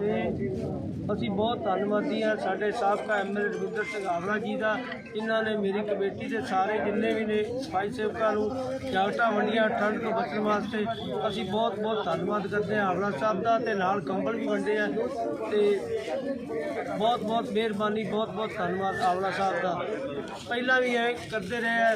ਤੇ ਅਸੀਂ ਬਹੁਤ ਧੰਨਵਾਦੀ ਹਾਂ ਸਾਡੇ ਸਾਬਕਾ ਐਮਐਲਏ ਰਵਿੰਦਰ ਸਿੰਘ ਆਵਲਾ ਜੀ ਦਾ ਇਹਨਾਂ ਨੇ ਮੇਰੀ ਕਮੇਟੀ ਦੇ ਸਾਰੇ ਜਿੰਨੇ ਵੀ ਨੇ ਸਫ਼ਾਈ ਸੇਵਕਾਂ ਨੂੰ ਜਾਗਟਾਂ ਵੰਡੀਆਂ, ਠੰਡ ਤੋਂ ਬਚਣ ਵਾਸਤੇ ਅਸੀਂ ਬਹੁਤ ਬਹੁਤ ਧੰਨਵਾਦ ਕਰਦੇ ਹਾਂ ਆਵਲਾ ਸਾਹਿਬ ਦਾ ਤੇ ਨਾਲ ਕੰਬਲ ਵੀ ਵੰਡੇ ਆ ਤੇ ਬਹੁਤ ਬਹੁਤ ਮਿਹਰਬਾਨੀ, ਬਹੁਤ ਬਹੁਤ ਧੰਨਵਾਦ ਆਵਲਾ ਸਾਹਿਬ ਦਾ। ਪਹਿਲਾਂ ਵੀ ਐ ਕਰਦੇ ਰਹੇ ਆ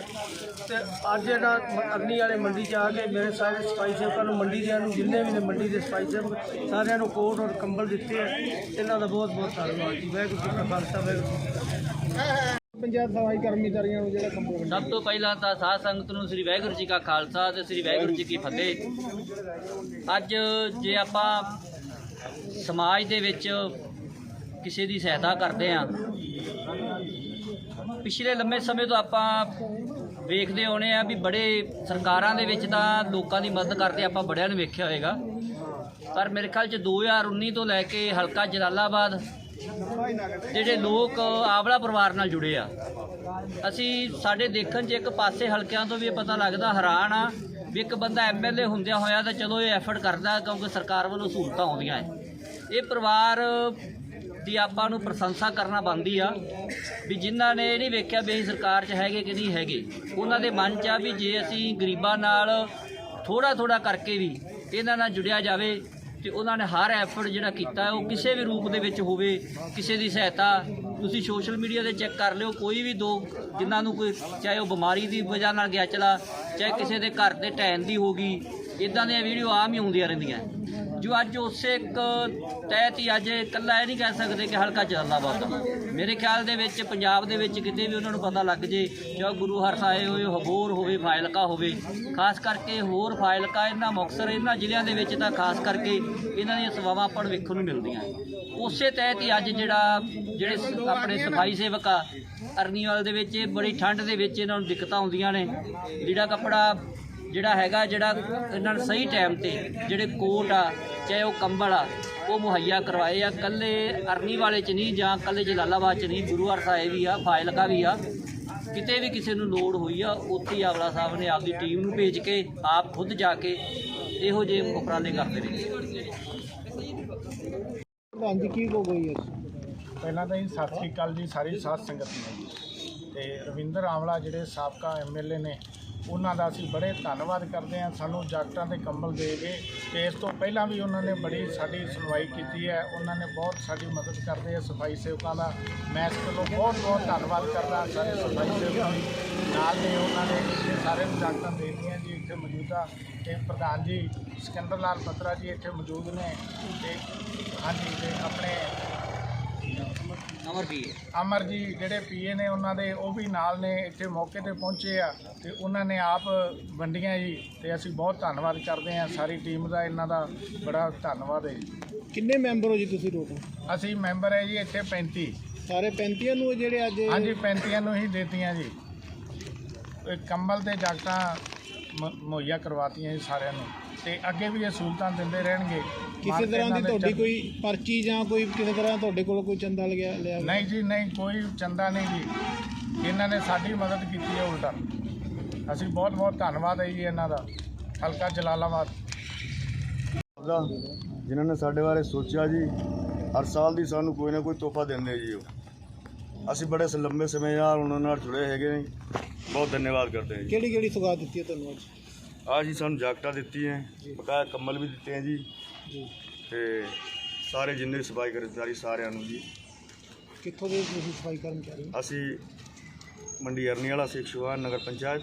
ਤੇ ਅੱਜ ਇਹਨਾਂ ਅਗਨੀ ਵਾਲੇ ਮੰਡੀ 'ਚ ਆ ਕੇ ਮੇਰੇ ਸਾਰੇ ਸਫ਼ਾਈ ਸੇਵਕਾਂ ਨੂੰ, ਮੰਡੀ ਦਿਆਂ ਨੂੰ, ਜਿੰਨੇ ਵੀ ਨੇ ਮੰਡੀ ਦੇ ਸਫ਼ਾਈ ਸੇਵਕ, ਸਾਰਿਆਂ ਨੂੰ ਕੋਟ ਔਰ ਕੰਬਲ ਦਿੱਤੇ ਆ। ਇਹਨਾਂ ਦਾ ਬਹੁਤ ਬਹੁਤ ਧੰਨਵਾਦ ਜੀ। ਵਾਹਿਗੁਰੂ ਜੀ ਕਾ ਖਾਲਸਾ ਵਾਹਿਗੁਰੂ ਜੀ ਕੀ ਫਤਿਹ। ਪੰਜਾਬ ਸਫ਼ਾਈ ਕਰਮਚਾਰੀਆਂ ਨੂੰ ਜਿਹੜਾ ਕੰਪਨੀ ਸਭ ਤੋਂ ਪਹਿਲਾਂ ਤਾਂ ਸਾਧ ਸੰਗਤ ਨੂੰ ਸ੍ਰੀ ਵਾਹਿਗੁਰੂ ਜੀ ਕਾ ਖਾਲਸਾ ਤੇ ਸ੍ਰੀ ਵਾਹਿਗੁਰੂ ਜੀ ਕੀ ਫਤਿਹ। ਅੱਜ ਜੇ ਆਪਾਂ ਸਮਾਜ ਦੇ ਵਿੱਚ ਕਿਸੇ ਦੀ ਸਹਾਇਤਾ ਕਰਦੇ ਆਂ ਪਿਛਲੇ ਲੰਮੇ ਸਮੇਂ ਤੋਂ ਆਪਾਂ ਵੇਖਦੇ ਆਉਣੇ ਆ ਵੀ ਬੜੇ ਸਰਕਾਰਾਂ ਦੇ ਵਿੱਚ ਤਾਂ ਲੋਕਾਂ ਦੀ ਮਦਦ ਕਰਦੇ ਆਪਾਂ ਬੜਿਆਂ ਨੇ ਵੇਖਿਆ ਹੋਵੇਗਾ ਪਰ ਮੇਰੇ ਖਿਆਲ ਚ 2019 ਤੋਂ ਲੈ ਕੇ ਹਲਕਾ ਜਲਾਲਾਬਾਦ, ਜਿਹੜੇ ਲੋਕ ਆਵਲਾ ਪਰਿਵਾਰ ਨਾਲ ਜੁੜੇ ਆ। ਅਸੀਂ ਸਾਡੇ ਦੇਖਣ 'ਚ ਇੱਕ ਪਾਸੇ ਹਲਕਿਆਂ ਤੋਂ ਵੀ ਇਹ ਪਤਾ ਲੱਗਦਾ ਹੈਰਾਨ ਆ ਵੀ ਇੱਕ ਬੰਦਾ ਐਮਐਲਏ ਹੁੰਦਿਆਂ ਹੋਇਆ ਤਾਂ ਚਲੋ ਇਹ ਐਫਰਟ ਕਰਦਾ ਕਿਉਂਕਿ ਸਰਕਾਰ ਵੱਲੋਂ ਸਹੂਲਤਾਂ ਆਉਂਦੀਆਂ ਹੈ ਇਹ ਪਰਿਵਾਰ ਦੀ ਆਪਾਂ ਨੂੰ ਪ੍ਰਸ਼ੰਸਾ ਕਰਨਾ ਬਣਦੀ ਆ ਵੀ ਜਿਨ੍ਹਾਂ ਨੇ ਇਹ ਨਹੀਂ ਵੇਖਿਆ ਵੀ ਅਸੀਂ ਸਰਕਾਰ 'ਚ ਹੈਗੇ ਕਿ ਨਹੀਂ ਹੈਗੇ। ਉਹਨਾਂ ਦੇ ਮਨ 'ਚ ਆ ਵੀ ਜੇ ਅਸੀਂ ਗਰੀਬਾਂ ਨਾਲ ਥੋੜਾ ਥੋੜਾ ਕਰਕੇ ਵੀ ਇਹਨਾਂ ਨਾਲ ਜੁੜਿਆ ਜਾਵੇ ਤੇ ਉਹਨਾਂ ਨੇ ਹਰ ਐਫਰਟ ਜਿਹੜਾ ਕੀਤਾ ਉਹ ਕਿਸੇ ਵੀ ਰੂਪ ਦੇ ਵਿੱਚ ਹੋਵੇ, ਕਿਸੇ ਦੀ ਸਹਾਇਤਾ ਤੁਸੀਂ ਸੋਸ਼ਲ ਮੀਡੀਆ ਤੇ ਚੈੱਕ ਕਰ ਲਿਓ, ਕੋਈ ਵੀ ਦੋ ਜਿਨ੍ਹਾਂ ਨੂੰ ਕੋਈ ਚਾਹੇ ਉਹ ਬਿਮਾਰੀ ਦੀ ਵਜ੍ਹਾ ਨਾਲ ਗਿਆ ਚਲਾ, ਚਾਹੇ ਕਿਸੇ ਦੇ ਘਰ ਦੇ ਢਹਿਣ ਦੀ ਹੋ ਗਈ ਇਦਾਂ ਦੀਆਂ ਵੀਡੀਓ ਆਮ ਹੀ ਆਉਂਦੀਆਂ ਰਹਿੰਦੀਆਂ। ਜੋ ਅੱਜ ਉਸੇ ਇੱਕ ਤਹਿਤ ਹੀ ਅੱਜ ਇਕੱਲਾ ਇਹ ਨਹੀਂ ਕਹਿ ਸਕਦੇ ਕਿ ਹਲਕਾ ਜਲਾਲਾਬਾਦ ਦਾ। ਮੇਰੇ ਖਿਆਲ ਦੇ ਵਿੱਚ ਪੰਜਾਬ ਦੇ ਵਿੱਚ ਕਿਤੇ ਵੀ ਉਹਨਾਂ ਨੂੰ ਪਤਾ ਲੱਗ ਜੇ ਜਾਂ ਗੁਰੂ ਹਰਸਾਏ ਹੋਏ ਹਬੋਰ ਹੋਵੇ ਫਾਇਲਕਾ ਹੋਵੇ। ਖਾਸ ਕਰਕੇ ਹੋਰ ਫਾਇਲਕਾ ਇਹਨਾਂ ਮੁਕਤਸਰ, ਇਹਨਾਂ ਜ਼ਿਲ੍ਹਿਆਂ ਦੇ ਵਿੱਚ ਤਾਂ ਖਾਸ ਕਰਕੇ ਇਹਨਾਂ ਦੀਆਂ ਸੇਵਾਵਾਂ ਆਪਾਂ ਨੂੰ ਵੇਖਣ ਨੂੰ ਮਿਲਦੀਆਂ। ਉਸੇ ਤਹਿਤ ਹੀ ਅੱਜ ਜਿਹੜਾ, ਜਿਹੜੇ ਆਪਣੇ ਸਫ਼ਾਈ ਸੇਵਕ ਆ, ਅਰਨੀਵਾਲ ਦੇ ਵਿੱਚ ਇਹ ਬੜੀ ਠੰਡ ਦੇ ਵਿੱਚ ਇਹਨਾਂ ਨੂੰ ਦਿੱਕਤਾਂ ਆਉਂਦੀਆਂ ਨੇ। ਜਿਹੜਾ ਕੱਪੜਾ ਜਿਹੜਾ ਹੈਗਾ ਜਿਹੜਾ ਇਹਨਾਂ ਨੂੰ ਸਹੀ ਟਾਈਮ ਤੇ ਜਿਹੜੇ ਕੋਟ ਆ ਚਾਹੇ ਉਹ ਕੰਬਲ ਆ ਉਹ ਮੁਹੱਈਆ ਕਰਵਾਏ ਆ। ਕੱਲੇ ਅਰਨੀ ਵਾਲੇ ਚ ਨਹੀਂ ਜਾਂ ਕੱਲੇ ਜਲਾਲਾਬਾਦ ਚ ਨਹੀਂ ਗੁਰੂ ਹਰ ਸਾਹਿਬ ਵੀ ਆ ਫਾਇਲਕਾ ਵੀ ਆ। ਕਿਤੇ ਵੀ ਕਿਸੇ ਨੂੰ ਲੋੜ ਹੋਈ ਆ ਉੱਥੇ ਹੀ ਆਵਲਾ ਸਾਹਿਬ ਨੇ ਆਪਦੀ ਟੀਮ ਨੂੰ ਭੇਜ ਕੇ ਆਪ ਖੁਦ ਜਾ ਕੇ ਇਹੋ ਜਿਹੇ ਉਪਰਾਲੇ ਕਰਦੇ ਨੇ ਪ੍ਰਧਾਨ ਜੀ ਕੀ ਕੋ ਗਈ ਹੈ? ਪਹਿਲਾਂ ਤਾਂ ਜੀ ਸਤਿ ਸ੍ਰੀ ਅਕਾਲ ਜੀ ਸਾਰੀ ਸਾਧ ਸੰਗਤ ਨੂੰ। ਤੇ ਰਵਿੰਦਰ ਆਵਲਾ ਜਿਹੜੇ ਸਾਬਕਾ ਐਮਐਲਏ ਨੇ, ਉਹਨਾਂ ਦਾ ਅਸੀਂ ਬੜੇ ਧੰਨਵਾਦ ਕਰਦੇ ਹਾਂ। ਸਾਨੂੰ ਜਾਕਟਾਂ ਦੇ ਕੰਬਲ ਦੇ ਕੇ ਤੇ ਇਸ ਤੋਂ ਪਹਿਲਾਂ ਵੀ ਉਹਨਾਂ ਨੇ ਬੜੀ ਸਾਡੀ ਸੁਣਵਾਈ ਕੀਤੀ ਹੈ। ਉਹਨਾਂ ਨੇ ਬਹੁਤ ਸਾਡੀ ਮਦਦ ਕਰਦੇ ਆ ਸਫ਼ਾਈ ਸੇਵਕਾਂ ਦਾ। ਮੈਂ ਇਸ ਵੱਲੋਂ ਬਹੁਤ ਬਹੁਤ ਧੰਨਵਾਦ ਕਰਦਾ ਸਾਰੇ ਸਫ਼ਾਈ ਸੇਵਕਾਂ ਨਾਲ ਨੇ ਉਹਨਾਂ ਨੇ ਇੱਥੇ ਸਾਰੇ ਨੂੰ ਜਾਕਟਾਂ ਦੇ ਦਿੱਤੀਆਂ ਜੀ। ਇੱਥੇ ਮੌਜੂਦਾ ਤੇ ਪ੍ਰਧਾਨ ਜੀ, ਸਿਕੰਦਰ ਲਾਲ ਪਤਰਾ ਜੀ ਇੱਥੇ ਮੌਜੂਦ ਨੇ ਤੇ ਹਾਂਜੀ, ਤੇ ਅਮਰ ਵੀ ਅਮਰ ਜੀ ਜਿਹੜੇ ਪੀਏ ਨੇ ਉਹਨਾਂ ਦੇ ਉਹ ਵੀ ਨਾਲ ਨੇ ਇੱਥੇ ਮੌਕੇ ਤੇ ਪਹੁੰਚੇ ਆ ਤੇ ਉਹਨਾਂ ਨੇ ਆਪ ਵੰਡੀਆਂ ਜੀ ਤੇ ਅਸੀਂ ਬਹੁਤ ਧੰਨਵਾਦ ਕਰਦੇ ਹਾਂ। ਸਾਰੀ ਟੀਮ ਦਾ ਇਹਨਾਂ ਦਾ ਬੜਾ ਧੰਨਵਾਦ ਹੈ। ਜੀ ਕਿੰਨੇ ਮੈਂਬਰ ਹੋ ਜੀ ਤੁਸੀਂ ਟੋਟਲ ਅਸੀਂ ਮੈਂਬਰ ਹੈ ਜੀ ਇੱਥੇ 35 ਸਾਰੇ 35 ਨੂੰ ਜਿਹੜੇ ਅੱਜ ਹਾਂਜੀ 35 ਨੂੰ ਹੀ ਦੇਤੀਆਂ ਜੀ। ਕੰਬਲ ਤੇ ਜਾਕਟਾਂ ਮੁਹੱਈਆ ਕਰਵਾਤੀਆਂ ਜੀ ਸਾਰਿਆਂ ਨੂੰ। ਤੇ ਅੱਗੇ ਵੀ ਇਹ ਸਹੂਲਤਾਂ ਦਿੰਦੇ ਰਹਿਣਗੇ। ਕਿਸੇ ਤਰ੍ਹਾਂ ਦੀ ਤੁਹਾਡੀ ਕੋਈ ਪਰਚੀ ਜਾਂ ਕੋਈ ਕਿਸੇ ਤਰ੍ਹਾਂ ਤੁਹਾਡੇ ਕੋਲ ਕੋਈ ਚੰਦਾ ਲਿਆ ਲਿਆ ਨਹੀਂ ਜੀ ਨਹੀਂ ਕੋਈ ਚੰਦਾ ਨਹੀਂ ਜੀ। ਇਹਨਾਂ ਨੇ ਸਾਡੀ ਮਦਦ ਕੀਤੀ ਹੈ ਉਲਟਾ। ਅਸੀਂ ਬਹੁਤ ਬਹੁਤ ਧੰਨਵਾਦ ਹੈ ਜੀ ਇਹਨਾਂ ਦਾ। ਹਲਕਾ ਜਲਾਲਾਬਾਦ। ਜਿਨ੍ਹਾਂ ਨੇ ਸਾਡੇ ਬਾਰੇ ਸੋਚਿਆ ਜੀ ਹਰ ਸਾਲ ਦੀ ਸਾਨੂੰ ਕੋਈ ਨਾ ਕੋਈ ਤੋਹਫਾ ਦਿੰਦੇ ਜੀ ਉਹ। ਅਸੀਂ ਬੜੇ ਸ- ਲੰਬੇ ਸਮੇਂ ਨਾਲ ਉਹਨਾਂ ਨਾਲ ਜੁੜੇ ਹੈਗੇ ਨੇ। ਬਹੁਤ ਧੰਨਵਾਦ ਕਰਦੇ ਹਾਂ ਜੀ। ਕਿਹੜੀ ਕਿਹੜੀ ਸੁਗਾਤ ਦਿੱਤੀ ਹੈ ਤੁਹਾਨੂੰ ਅੱਜ? ਆਹ ਜੀ ਸਾਨੂੰ ਜਾਕਟਾਂ ਦਿੱਤੀਆਂ ਬਕਾਇਆ ਕੰਬਲ ਵੀ ਦਿੱਤੇ ਹੈ ਜੀ। ਤੇ ਸਾਰੇ ਜਿੰਨੇ ਵੀ ਸਫ਼ਾਈ ਕਰਮਚਾਰੀ ਸਾਰਿਆਂ ਨੂੰ ਜੀ। ਕਿੱਥੋਂ ਦੇ ਤੁਸੀਂ ਸਫ਼ਾਈ ਕਰਮਚਾਰੀ? ਅਸੀਂ ਮੰਡੀ ਅਰਨੀ ਵਾਲਾ ਸਿੱਖ ਸ਼ੁਹਾਨ ਨਗਰ ਪੰਚਾਇਤ।